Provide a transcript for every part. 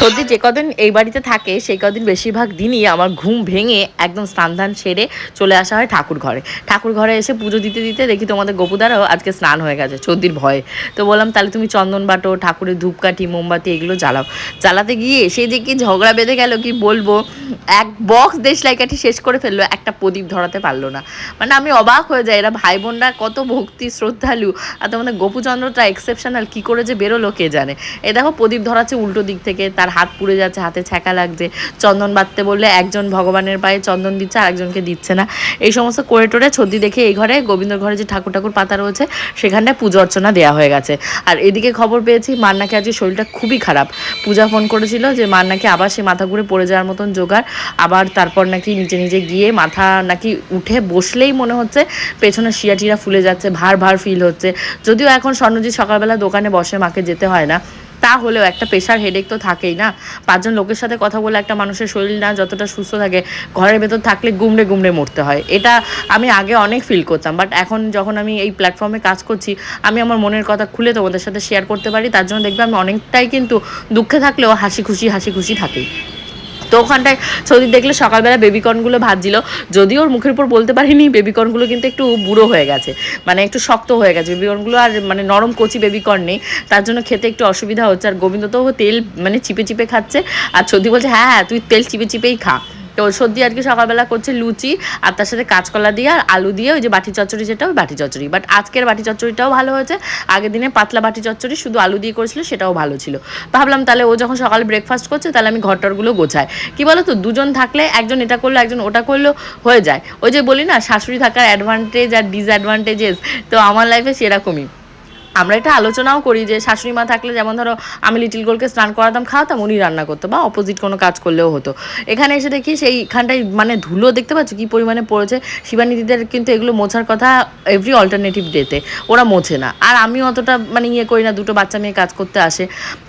সত্যি যে কদিন এই বাড়িতে থাকে, সেই কদিন বেশিরভাগ দিনই আমার ঘুম ভেঙে একদম স্নান ধান সেরে চলে আসা হয় ঠাকুর ঘরে। ঠাকুর ঘরে এসে পুজো দিতে দিতে দেখি তোমাদের গোপুদারও আজকে স্নান হয়ে গেছে সর্দির ভয়ে। তো বললাম, তাহলে তুমি চন্দন বাটো, ঠাকুরের ধূপকাঠি, মোমবাতি এগুলো জ্বালাও। জ্বালাতে গিয়ে সে যে কি ঝগড়া বেঁধে গেল, কি বলব? এক বক্স দেশলাই কাঠি শেষ করে ফেলল, একটা প্রদীপ ধরাতে পারল না। মানে আমি অবাক হয়ে যাই, এরা ভাই বোনরা কত ভক্তি, শ্রদ্ধালু। আর তোমাদের গোপুচন্দ্রটা এক্সেপশনাল কি করে যে বেরোলো কে জানে? এ দেখো প্রদীপ ধরাচ্ছে উল্টো দিক থেকে, তার হাত পুড়ে যাচ্ছে, হাতে ছ্যাঁকা লাগছে। চন্দন বাঁধতে বললে একজন ভগবানের পায়ে চন্দন দিচ্ছে আর একজনকে দিচ্ছে না। এই সমস্ত করে টোরে ছদ্দি দেখে এই ঘরে, গোবিন্দর ঘরে যে ঠাকুর ঠাকুর পাতা রয়েছে সেখানটায় পুজো অর্চনা দেওয়া হয়ে গেছে। আর এদিকে খবর পেয়েছি মার নাকি আজকে শরীরটা খুবই খারাপ। পূজা ফোন করেছিল যে মার নাকি আবার সে মাথা ঘুরে পড়ে যাওয়ার মতন জোগাড়। আবার তারপর নাকি নিচে নিচে গিয়ে মাথা নাকি উঠে বসলেই মনে হচ্ছে পেছনে শিয়া টিয়া ফুলে যাচ্ছে, ভার ভার ফিল হচ্ছে। যদিও এখন স্বর্ণজিৎ সকালবেলা দোকানে বসে, মাকে যেতে হয় না। তা হলেও একটা প্রেশার হেডেক তো থাকেই না। পাঁচজন লোকের সাথে কথা বলে একটা মানুষের শরীর না যতটা সুস্থ থাকে, ঘরের ভেতর থাকলে গুমড়ে গুমড়ে মরতে হয়। এটা আমি আগে অনেক ফিল করতাম বাট এখন যখন আমি এই প্ল্যাটফর্মে কাজ করছি, আমি আমার মনের কথা খুলে তোমাদের সাথে শেয়ার করতে পারি। তার জন্য দেখবে আমি অনেকটাই কিন্তু দুঃখে থাকলেও হাসি খুশি হাসি খুশি থাকি। তো ওখানটায় ছবি দেখলে সকালবেলা বেবিকর্নগুলো ভাজছিল। যদিও ওর মুখের উপর বলতে পারিনি বেবিকর্নগুলো কিন্তু একটু বুড়ো হয়ে গেছে। মানে একটু শক্ত হয়ে গেছে। বেবিকর্নগুলো আর মানে নরম কচি বেবিকর্ন নেই। তার জন্য খেতে একটু অসুবিধা হচ্ছে। আর গোবিন্দ তো তেল মানে চিপে চিপে খাচ্ছে। আর সৌদি বলছে হ্যাঁ হ্যাঁ তুই তেল চিপে, চিপেই খা। তো সর্দি আর কি সকালবেলা করছে লুচি আর তার সাথে কাঁচকলা দিয়ে আর আলু দিয়ে, ওই যে বাটি চচ্চড়ি যেটা, ওই বাটি চচ্চড়ি। বাট আজকের বাটি চচ্চড়িটাও ভালো হয়েছে। আগের দিনে পাতলা বাটি চচ্চড়ি শুধু আলু দিয়ে করেছিল, সেটাও ভালো ছিল। ভাবলাম তাহলে ও যখন সকালে ব্রেকফাস্ট করছে, তাহলে আমি ঘরটরগুলো গোছাই। কি বলো তো দুজন থাকলে, একজন এটা করল, একজন ওটা করল, হয়ে যায়। ওই যে বলি না, শাশুড়ি থাকার অ্যাডভান্টেজ আর ডিসঅ্যাডভান্টেজেস তো আমার লাইফে সেরকমই। আমরা এটা আলোচনাও করি যে শাশুড়ি মা থাকলে যেমন ধরো, আমি লিটিল গোলকে স্নান করাতাম, খাওয়াতাম, উনি রান্না করতো বা অপোজিট কোনো কাজ করলেও হতো। এখানে এসে দেখি সেইখানটায় মানে ধুলো দেখতে পাচ্ছ কি পরিমাণে পড়েছে। শিবানী দিদিদের কিন্তু এগুলো মোছার কথা এভরি অল্টারনেটিভ ডেতে ওরা মোছে না। আর আমি অতটা মানে ইয়ে করি না, দুটো বাচ্চা মেয়ে কাজ করতে আসে।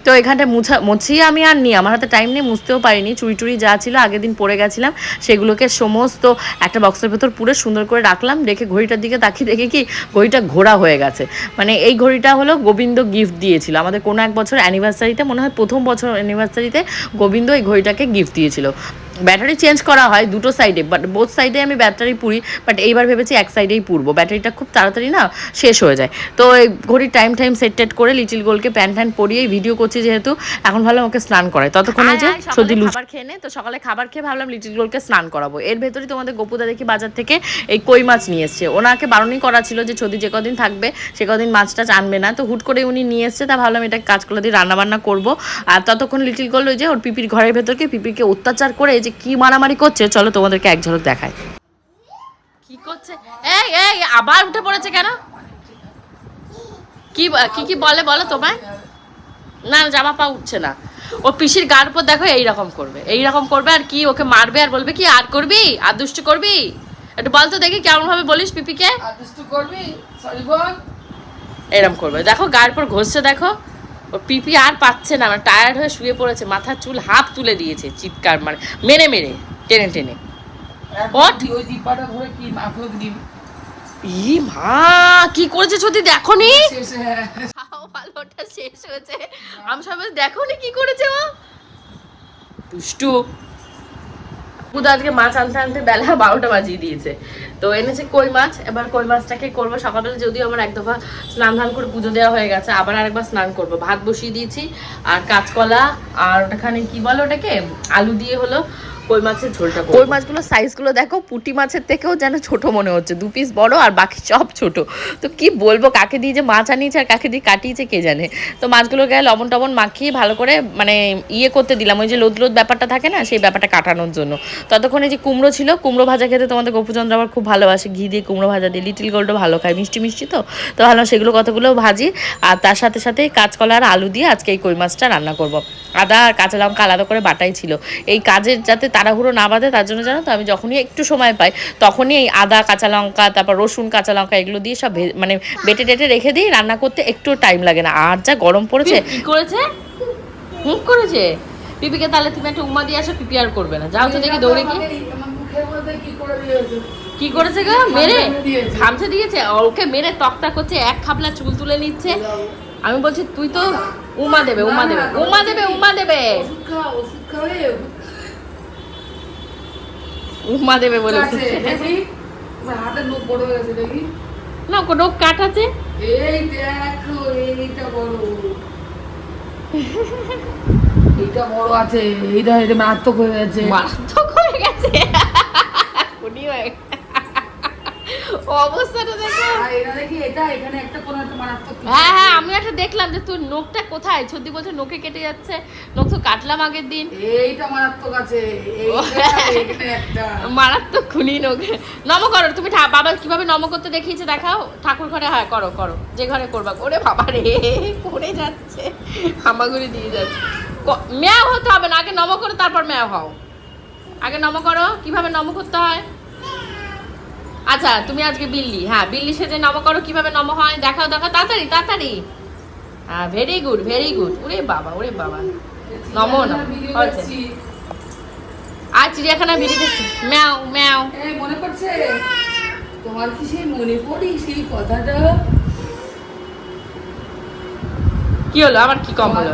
তো এখানটায় মুছা মুছিয়ে আমি আর নিই, আমার হাতে টাইম নেই, মুছতেও পারিনি। চুরি টুরি যা ছিল, আগের দিন পরে গেছিলাম, সেগুলোকে সমস্ত একটা বক্সের ভেতর পুরো সুন্দর করে রাখলাম রেখে ঘড়িটার দিকে তাকিয়ে দেখে কি ঘড়িটা ঘোরা হয়ে গেছে। মানে এই ঘড়িটা হলো গোবিন্দ গিফট দিয়েছিল। আমাদের কোনো এক বছর অ্যানিভার্সারিতে মনে হয় প্রথম বছর অ্যানিভার্সারিতে গোবিন্দ এই ঘড়িটাকে গিফট দিয়েছিল। ব্যাটারি চেঞ্জ করা হয় দুটো সাইডে বাট বোথ সাইডে আমি ব্যাটারি পুরি বাট এইবার ভেবেছি এক সাইডেই পুরবো। ব্যাটারিটা খুব তাড়াতাড়ি না শেষ হয়ে যায়। তো এই ঘড়ির টাইম টাইম সেট টেট করে লিটিল গোলকে প্যান্ট ট্যান্ট পরিয়েই ভিডিও করছি যেহেতু এখন ভাবলাম ওকে স্নান করায় ততক্ষণে যে সর্দি খাবার খেয়ে নে তো সকালে খাবার খেয়ে ভাবলাম লিটিল গোলকে স্নান করাবো। এর ভেতরেই তোমাদের গোপুদা দেখি বাজার থেকে এই কই মাছ নিয়ে এসছে। ওনাকে বারণই করা ছিল যে যদি যে কদিন থাকবে সে কদিন মাছটা আনবে না। তো হুট করে উনি নিয়ে এসছে তা ভাবলাম এটা কাজগুলো দিয়ে রান্নাবান্না করব। আর ততক্ষণ লিটিল গোল ওই যে ওর পিপির ঘরের ভেতরকে পিপিকে অত্যাচার করে যে কি মারামারি করছে? চলো তোমাদেরকে এক ঝলক দেখায় কি করছে? এই এই আবার উঠে পড়েছে কেন? কি কি কি বলে বলো তোমায়? না না, জামা পা উঠছে না। ও পিসির গার উপর দেখো এইরকম করবে এইরকম করবে আর কি ওকে মারবে আর বলবে কি আর করবি? আর দুষ্টু করবি? একটু বল তো দেখি কেমন ভাবে বলিস পিপিকে? আর দুষ্টু করবি? সরি বল। এরকম করবে। দেখো গায়ের পর ঘষছে দেখো। ও পিপি আর পাচ্ছে না মানে টায়ার্ড হয়ে শুয়ে পড়েছে মাথার চুল হাফ তুলে দিয়েছে চিৎকার মানে মেরে মেরে টেনে টেনে। ই মা কি করেছে সত্যি দেখো নি ভালোটা শেষ হয়েছে। আমি সবাই দেখো নি কি করেছে ও? দুষ্টু। বুধ আজকে মাছ আনতে আনতে বেলা বারোটা বাজিয়ে দিয়েছে। তো এনেছে কই মাছ, এবার কই মাছটাকে করব। সকালবেলা যদিও আমার এক দফা স্নান ধান করে পুজো দেওয়া হয়ে গেছে, আবার আরেকবার স্নান করব। ভাত বসিয়ে দিয়েছি, আর কাঁচকলা, আর ওটাখানে কি বলো ওটাকে? আলু দিয়ে হলো কই মাছের ঝোলটা কই মাছগুলো সাইজগুলো দেখো, পুঁটি মাছের থেকেও যেন ছোট মনে হচ্ছে। দু পিস বড় আর বাকি সব ছোট। তো কি বলব, কাকে দিয়ে যে মাছ আনিয়েছে আর কাকে দিয়ে কাটিয়েছে কে জানে? তো মাছগুলো গায়ে লবণ টবণ মাখিয়ে ভালো করে মানে ইয়ে করতে দিলাম। ওই যে লোদ লোদ ব্যাপারটা থাকে না, সেই ব্যাপারটা কাটানোর জন্য। ততক্ষণে যে কুমড়ো ছিল, কুমড়ো ভাজা খেতে তোমাদের গোপুচন্দ্র আবার খুব ভালোবাসে। ঘি দিয়ে কুমড়ো ভাজা দিয়ে লিটিল গোল্ডও ভালো খায়। মিষ্টি মিষ্টি তো? তো ভালো সেগুলো কতগুলো ভাজি, আর তার সাথে সাথে কাঁচকলা আর আলু দিয়ে আজকে এই কই মাছটা রান্না করব। আদা আর কাঁচা লঙ্কা আলাদা করে বাটাই ছিল। এই কাজের যাতে তাড়াহুড়ো না বাঁধে তার জন্য জানো তো আমি যখনই একটু সময় পাই তখনই এই আদা কাঁচা লঙ্কা তারপর রসুন কাঁচা লঙ্কা এগুলো দিয়ে সব ভে- মানে বেটে টেটে রেখে দিই রান্না করতে একটু টাইম লাগে না। আর যা গরম পড়েছে কি করেছে? হুম করেছে? পিপিকে তাহলে তুমি একটা উমা দিয়ে আসো পিপি আর করবে না। যাও তো দেখি দৌড়ে কি কি করেছে গো? মেরে? খামচে দিয়েছে। ওকে মেরে তক্তা করছে এক খাপলা চুল তুলে নিচ্ছে। আমি বলছি তুই তো উমা দেবে উমা দেবে উমা দেবে উমা দেবে। দেবে বলে আছে দেখি। তোমার হাতের লোক বড় হয়ে গেছে দেখি। না কোনো কাট আছে? এই দেখো এইটা বড়। এইটা বড় আছে এইটা এটা মারাত্মক হয়ে গেছে। মারাত্মক হয়ে গেছে। হয়ে গেছে। অবস্থাটা দেখো। হ্যাঁ হ্যাঁ। আমি একটা দেখলাম যে তোর নোকটা কোথায়? সত্যি বলছে নোকে কেটে যাচ্ছে। নোক তো কাটলাম আগের দিন। এইটা মারাত্মক আছে। মারাত্মক খুনি নোকে নম করো তুমি বাবা কীভাবে নম করতে দেখিয়েছে দেখাও? ঠাকুর ঘরে হ্যাঁ করো করো। যে ঘরে করবা। ওরে বাবা রে করে যাচ্ছে। হামাগুড়ি দিয়ে যাচ্ছে। ম্যাও হতে হবে না আগে নম করো তারপর ম্যাও হও। আগে নম করো কীভাবে নম করতে হয়? আচ্ছা তুমি আজকে বিল্লি। হ্যাঁ বিল্লি সেজে নম করো কীভাবে নম হয়? দেখাও দেখাও তাড়াতাড়ি তাড়াতাড়ি। হ্যাঁ ভেরি গুড ভেরি গুড ওরে বাবা ওরে বাবা। নমো নম ভিডিও আর চিড়িয়াখানা বিড়ি দেখছি। ম্যাও ম্যাও। এই মনে পড়ছে? তোমার কি সেই মনে পড়ি সেই কথাটা? কি হলো? আমার কি কম হলো?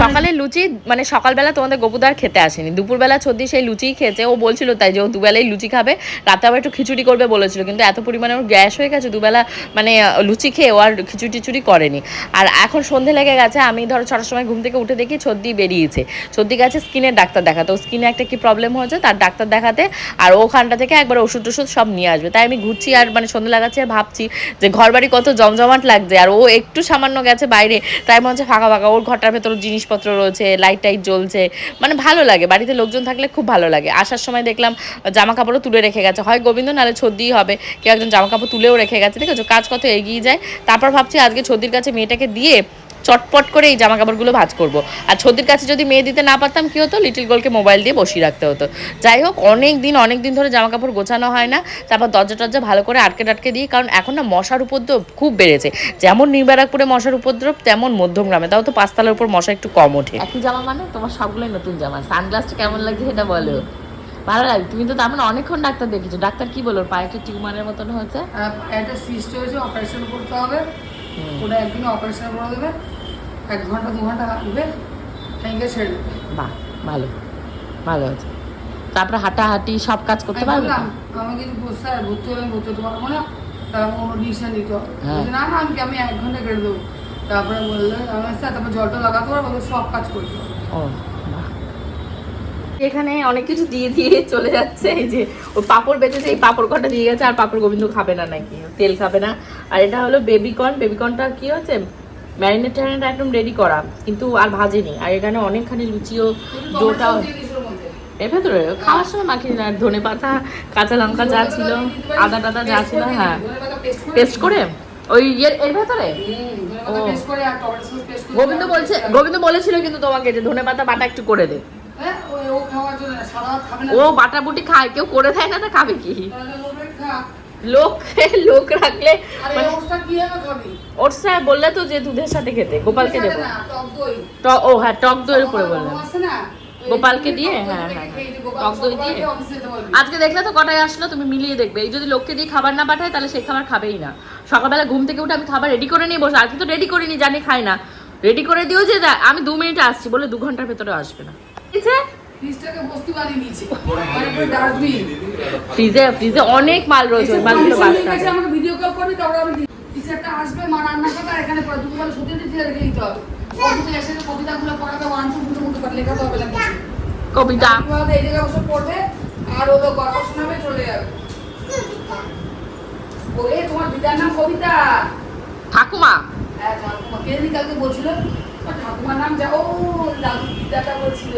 সকালে লুচি মানে সকালবেলা তোমাদের গোপুদার খেতে আসেনি। দুপুরবেলা ছদ্দি সেই লুচিই খেয়েছে। ও বলছিল তাই যে ও দুবেলাই লুচি খাবে। রাতে আবার একটু খিচুড়ি করবে বলেছিল। কিন্তু এত পরিমাণে ওর গ্যাস হয়ে গেছে, দুবেলা মানে লুচি খেয়ে ও আর খিচুড়ি টিচুড়ি করেনি। আর এখন সন্ধে লেগে গেছে। আমি ধরো ছটার সময় ঘুম থেকে উঠে দেখি ছদ্দি বেরিয়েছে। ছদ্দি গেছে স্কিনের ডাক্তার দেখাতে। ও স্কিনে একটা কি প্রবলেম হয়েছে তার ডাক্তার দেখাতে। আর ওখানটা থেকে একবার ওষুধ টষুধ সব নিয়ে আসবে। তাই আমি ঘুরছি আর মানে সন্ধে লাগাচ্ছি ভাবছি যে ঘর বাড়ি কত জমজমাট লাগছে। আর ও একটু সামান্য গেছে বাইরে, তাই মনে হচ্ছে ফাঁকা ফাঁকা। ওর ঘরটার ভেতর জিনিসপত্র রয়েছে লাইট টাইট জ্বলছে। মানে ভালো লাগে, বাড়িতে লোকজন থাকলে খুব ভালো লাগে। আসার সময় দেখলাম জামা কাপড়ও তুলে রেখে গেছে। হয় গোবিন্দ, নাহলে ছদ্দিই হবে। কেউ একজন জামা কাপড় তুলেও রেখে গেছে আছে? কাজ কত এগিয়ে যায়। তারপর ভাবছি আজকে ছদ্দির কাছে মেয়েটাকে দিয়ে চটপট করে এই জামা কাপড়গুলো ভাঁজ করব। আর ছদ্দির কাছে যদি মেয়ে দিতে না পারতাম কি হতো? লিটিল গোলকে মোবাইল দিয়ে বসিয়ে রাখতে হতো। যাই হোক অনেক দিন অনেক দিন ধরে জামা কাপড় গোছানো হয় না। তারপর দরজা টরজা ভালো করে আটকে টাটকে দিই কারণ এখন না মশার উপদ্রব খুব বেড়েছে। যেমন নির্বারাকপুরে মশার উপদ্রব তেমন মধ্যমগ্রামে। তাও তো পাঁচতলার উপর মশা একটু কম ওঠে। একই জামা মানে? তোমার সবগুলোই নতুন জামা। সানগ্লাসটা কেমন লাগছে সেটা বলো। ভালো লাগে। তুমি তো তার মানে অনেকক্ষণ ডাক্তার দেখেছ ডাক্তার কি বলো পায়ে একটা টিউমারের মতন হয়েছে? একটা সিস্ট হয়েছে অপারেশন করতে হবে। ওটা একদিনে অপারেশন করে দেবে এক ঘণ্টা দু ঘণ্টা লাগবে ভেঙে ছেড়ে দেবে। বাহ ভালো ভালো আছে তারপরে হাঁটাহাঁটি সব কাজ করতে পারবে? বললাম আমি কিন্তু বসে আর ভর্তি হলে আমি ভর্তি হতে পারব না তারপর কোনো ডিসিশন নিতে হবে। হ্যাঁ। না না আমি আমি এক ঘণ্টা কেটে দেবো? তারপরে বলল আমি স্যার তারপর জলটা লাগাতে পারব সব কাজ করতে হবে ও এখানে অনেক কিছু দিয়ে দিয়ে চলে যাচ্ছে। এই যে ও পাপড় বেঁচেছে এই পাপড় কটা দিয়ে গেছে আর পাপড় গোবিন্দ খাবে না নাকি? তেল খাবে না। আর এটা হলো বেবিকর্ন। বেবিকর্নটা কি হচ্ছে? ম্যারিনেট ট্যারিনেট একদম রেডি করা কিন্তু আর ভাজেনি আর এখানে অনেকখানি লুচিও মধ্যে। এর ভেতরে খাওয়ার সময় মাখিয়ে আর ধনে পাতা কাঁচা লঙ্কা যা ছিল আদা টাদা যা ছিল হ্যাঁ। পেস্ট করে ওই ইয়ের এর ভেতরে? ও। গোবিন্দ বলছে গোবিন্দ বলেছিল কিন্তু তোমাকে যে ধনে পাতা বাটা একটু করে দে। হ্যাঁ, ও না, না। বাটা বুটি খায় কেউ করে দেয় না তা খাবে কি। লোক লোক রাখলে মানে ওটসটা খাবি? ওটস বললে তো যে দুধের সাথে খেতে গোপালকে দেবো। টক ও হ্যাঁ টক দইয়ের উপরে বললাম। না, ওই গোপালকে দিয়ে? হ্যাঁ, হ্যাঁ, গোপাল টক দই সকালবেলা দিয়ে? আজকে দেখলে তো কটায় আসলো তুমি মিলিয়ে দেখবে। এই যদি লোককে দিয়ে খাবার না পাঠায় তাহলে সেই খাবার খাবেই না। সকালবেলা ঘুম থেকে উঠে আমি খাবার রেডি করে নিয়ে বসে আজকে তো রেডি করে করিনি জানি খাই না। রেডি করে দিও যে আমি দু মিনিটে আসছি বলে দু ঘণ্টার ভেতরে আসবে না। ঠিক আছে ফ্রিজে ফ্রিজে অনেক মাল রয়েছে মালগুলো আমাকে ভিডিও কল করবি, তারপরে আমি টিচারটা আসবে, মা রান্না করবে, এখানে পড়া- দুপুরবেলা সত্যি সত্যি রেখে দিতে হবে। কবিতা এসে কবিতাগুলো পড়াতে one, two, দুটো মতো করে লেখাতে হবে না কবিতা এই জায়গায় বসে পড়বে, আর ও তো গল্প শোনাবে, চলে যাবে। ও, তোমার দিদার নাম কবিতা ঠাকুমা হ্যাঁ, ঠাকুমা। কে কালকে বলছিল? ঠাকুমার নাম যা- ও, দাদু দিদাটা বলছিল।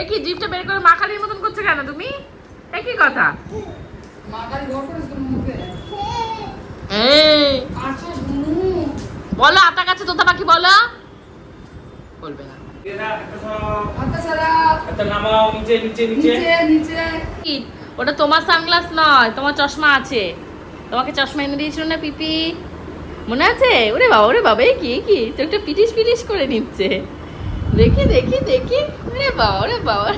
এ কি? জিপটা বের করে মাখালির মতন করছে কেন তুমি? এ কি কথা। বলো আতা কাছে তোতা পাখি বলো। বলবে না? ওটা তোমার সানগ্লাস নয় তোমার চশমা আছে। তোমাকে চশমা এনে দিয়েছিল না পিপি? মনে আছে? ওরে বাবা ওরে বাবা কি কি? চোখটা পিটিস পিটিস করে নিচ্ছে। দেখি দেখি দেখি। ওরে বাবা ওরে বাবা।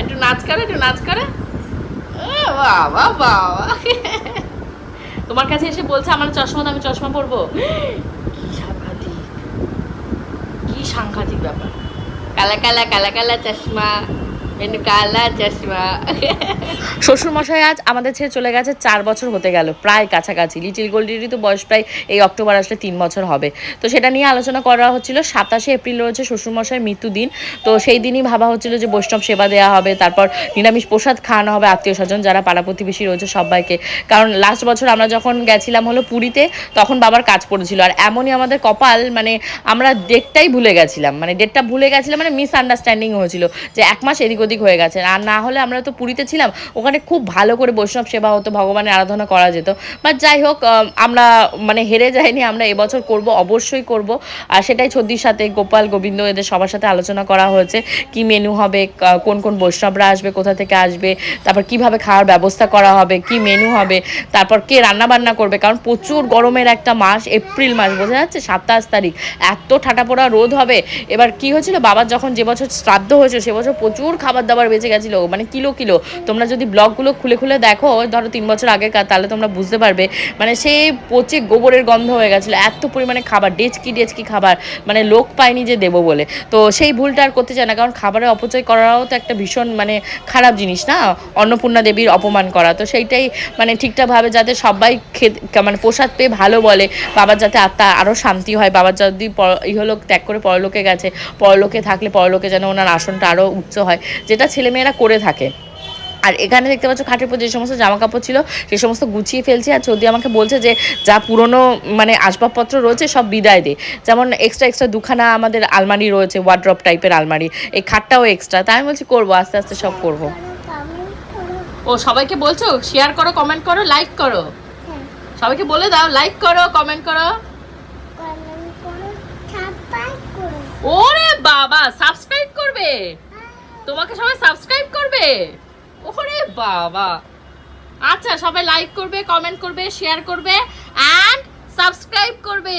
একটু নাচ করে, একটু নাচ করে। বাবা বাবা। তোমার কাছে এসে বলছে আমার চশমা আমি চশমা পরবো। কি সাংঘাতিক। কি সাংঘাতিক ব্যাপার। কালা কালা কালা কালা চশমা। মেনু কালা চশমা। শ্বশুর মশাই আজ আমাদের ছেড়ে চলে গেছে, চার বছর হতে গেল, প্রায় কাছাকাছি। লিটিল গোল্ডিরই তো বয়স প্রায় এই অক্টোবর আসলে তিন বছর হবে। তো সেটা নিয়ে আলোচনা করা হচ্ছিল, সাতাশে এপ্রিল রয়েছে শ্বশুর মশাইয়ের মৃত্যুদিন তো সেই দিনই ভাবা হচ্ছিল যে বৈষ্ণব সেবা দেওয়া হবে, তারপর নিরামিষ প্রসাদ খাওয়ানো হবে আত্মীয় স্বজন, যারা পাড়া প্রতিবেশী রয়েছে সবাইকে। কারণ লাস্ট বছর আমরা যখন গেছিলাম হলো পুরীতে, তখন বাবার কাজ পড়েছিল। আর এমনই আমাদের কপাল মানে আমরা ডেটটাই ভুলে গেছিলাম। মানে ডেটটা ভুলে গেছিলাম মানে মিস আন্ডারস্ট্যান্ডিং হয়েছিল যে এক মাস এদিক ওদিক হয়ে গেছে। আর না হলে আমরা তো পুরীতে ছিলাম, ওখানে খুব ভালো করে বৈষ্ণব সেবা হতো, ভগবানের আরাধনা করা যেত। বাট যাই হোক আমরা মানে হেরে যাইনি, আমরা এবছর করব, অবশ্যই করব। আর সেটাই ছদ্দির সাথে গোপাল, গোবিন্দ এদের সবার সাথে আলোচনা করা হয়েছে, কি মেনু হবে কোন কোন বৈষ্ণবরা আসবে, কোথা থেকে আসবে, তারপর কীভাবে খাওয়ার ব্যবস্থা করা হবে, কি মেনু হবে, তারপর কে রান্না বান্না করবে, কারণ প্রচুর গরমের একটা মাস, এপ্রিল মাস, বোঝা যাচ্ছে? সাতাশ তারিখ, এত ঠাটা পোড়া রোদ হবে। এবার কি হয়েছিল বাবার যখন যে বছর শ্রাদ্ধ হয়েছিল, সে বছর প্রচুর খাবার দাবার বেঁচে গেছিল মানে কিলো কিলো। তোমরা যদি ব্লগগুলো খুলে খুলে দেখো, ধরো তিন বছর আগেকার তাহলে তোমরা বুঝতে পারবে। মানে সে পচে গোবরের গন্ধ হয়ে গেছিল, এত পরিমাণে খাবার, ডেচকি ডেচকি খাবার মানে লোক পায়নি যে দেবো বলে। তো সেই ভুলটা আর করতে চায় না, কারণ খাবারের অপচয় করাও তো একটা ভীষণ মানে খারাপ জিনিস না? অন্নপূর্ণা দেবীর অপমান করা। তো সেইটাই মানে ঠিকঠাকভাবে যাতে সবাই খেতে মানে প্রসাদ পেয়ে ভালো বলে, বাবার যাতে আত্মা আরও শান্তি হয়, বাবার যদি ইহলোক ত্যাগ করে পরলোকে গেছে, পরলোকে থাকলে পরলোকে যেন ওনার আসনটা আরও উচ্চ হয়। যেটা ছেলেমেয়েরা করে থাকে। আর এখানে দেখতে পাচ্ছ খাটের উপর যে সমস্ত জামা কাপড় ছিল সে সমস্ত গুছিয়ে ফেলছি। আর চৌদি আমাকে বলছে যে যা পুরনো মানে আসবাবপত্র রয়েছে সব বিদায় দে। যেমন এক্সট্রা এক্সট্রা দুখানা আমাদের আলমারি রয়েছে ওয়ার্ড্রপ টাইপের আলমারি। এই খাটটাও এক্সট্রা তাই আমি বলছি করব আস্তে আস্তে সব করব। ও সবাইকে বলছো? শেয়ার করো কমেন্ট করো লাইক করো। সবাইকে বলে দাও লাইক করো কমেন্ট করো। ওরে বাবা সাবস্ক্রাইব করবে। তোমাকে সবাই সাবস্ক্রাইব করবে? ওরে বাবা। আচ্ছা সবাই লাইক করবে কমেন্ট করবে শেয়ার করবে অ্যান্ড সাবস্ক্রাইব করবে।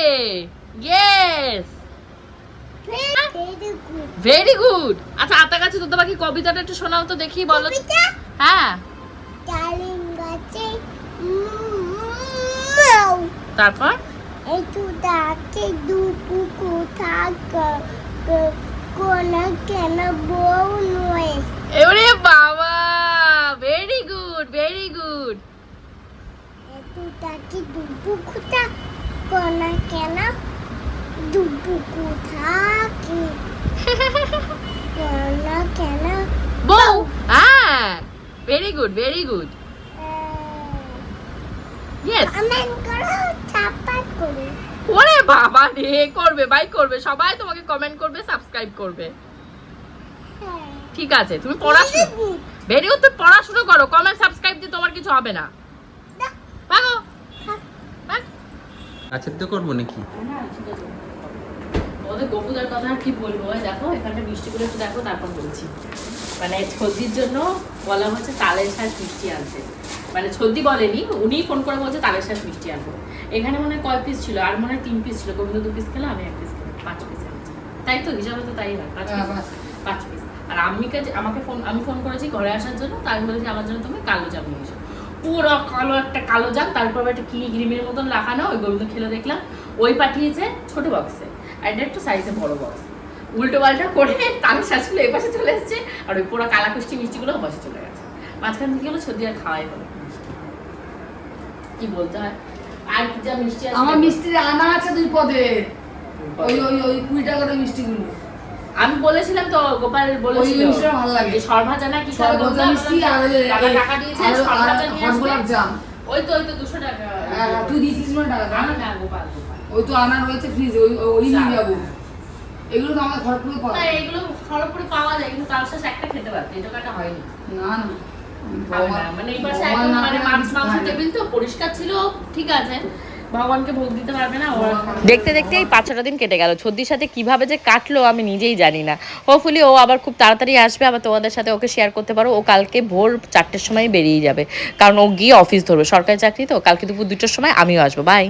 ইয়েস ভেরি গুড আচ্ছা আতা কাছে তোদের বাকি কবিতাটা একটু শোনাও তো দেখি বলো। হ্যাঁ। তারপর? একটু ডাকে দুপু কোথা কোন কেন বউ নয়? ওরে বাবা ভেরি গুড ভেরি গুড ডাকে দুপু কোথা? কোন? কেন দুপু কোথাকে কোন কেন? বউ হ্যাঁ very good very good yes comment করো সাপোর্ট করো। ওরে বাবা রে করবে ভাই করবে সবাই তোমাকে কমেন্ট করবে সাবস্ক্রাইব করবে। ঠিক আছে তুমি পড়াশোনা. ভেরি গুড তুমি পড়াশোনা করো কমেন্ট সাবস্ক্রাইব দিয়ে তোমার কিছু হবে না। ভাগো। আচ্ছা তো করব নাকি? ওদের গপুদার কথা আর কি বলব? ওই দেখো এখানটা মিষ্টিগুলো একটু দেখো তারপর বলছি। মানে ছদ্দির জন্য বলা হচ্ছে তালের শাঁস মিষ্টি আনতে। মানে ছদ্দি বলেনি উনি ফোন করে বলছে তালের শাঁস মিষ্টি আনব। এখানে মনে হয় কয় পিস ছিল? আর মনে হয় তিন পিস ছিল। গোবিন্দ দু পিস খেলো আমি এক পিস খেলাম পাঁচ পিস তাই তো? হিসাবে তো তাই হয় পাঁচ হ্যাঁ, পিস পাঁচ পিস আর আমি কাছে আমাকে ফোন আমি ফোন করেছি ঘরে আসার জন্য আমি বলেছি আমার জন্য তুমি কালো জাম নিয়ে এসো। পুরো কালো একটা কালো জাম তারপর একটা কিনি গ্রিমের মতন লাগানো ওই গোবিন্দ খেলে দেখলাম। ওই পাঠিয়েছে ছোট বক্সে আর এটা একটু সাইজে বড় বক্স উল্টো পাল্টা করে তালের শাঁসগুলো এই পাশে চলে এসছে আর ওই পুরো কালা কালাকুষ্টি মিষ্টিগুলো পাশে চলে গেছে। মাঝখান থেকে হলো সর্দি আর খাওয়াই হলো। কি বলতে হয়? আর কি যা মিষ্টি আছে? আমার মিষ্টি আনা আছে দুই পদে। ওই ওই ওই কুড়ি টাকার মিষ্টিগুলো। আমি বলেছিলাম তো গোপাল বলেছিল। ওই মিষ্টিটা ভালো লাগে। সরভাজা না কি সরভাজা মিষ্টি আর টাকা দিয়েছে সরভাজা নিয়ে আসবে। জাম। ওই তো ওই তো দুশো টাকা। হ্যাঁ, তুই দিয়েছিস না টাকা না? না গোপাল ওই তো আনা রয়েছে ফ্রিজে ওই ওই নিয়ে যাব। এগুলো তো আমার ঘর পাওয়া না যায়। এগুলো খড়গপুরে পাওয়া যায় কিন্তু তার সাথে একটা খেতে পারতে এটা কাটা হয়নি। না না। না। মানে এই পাশে ভগবান মানে পেলে মাংস টেবিল তো পরিষ্কার ছিল ঠিক আছে। ভগবানকে ভোগ দিতে পারবে না ওরা দেখতে দেখতে এই পাঁচ ছটা দিন কেটে গেল। ছদ্দির সাথে কীভাবে যে কাটলো আমি নিজেই জানি না। হোপফুলি ও আবার খুব তাড়াতাড়ি আসবে আবার তোমাদের সাথে ওকে শেয়ার করতে পারো। ও কালকে ভোর চারটের সময় বেরিয়ে যাবে। কারণ ও গিয়ে অফিস ধরবে। সরকারি চাকরি তো কালকে দুপুর দুটোর সময় আমিও আসব। বাই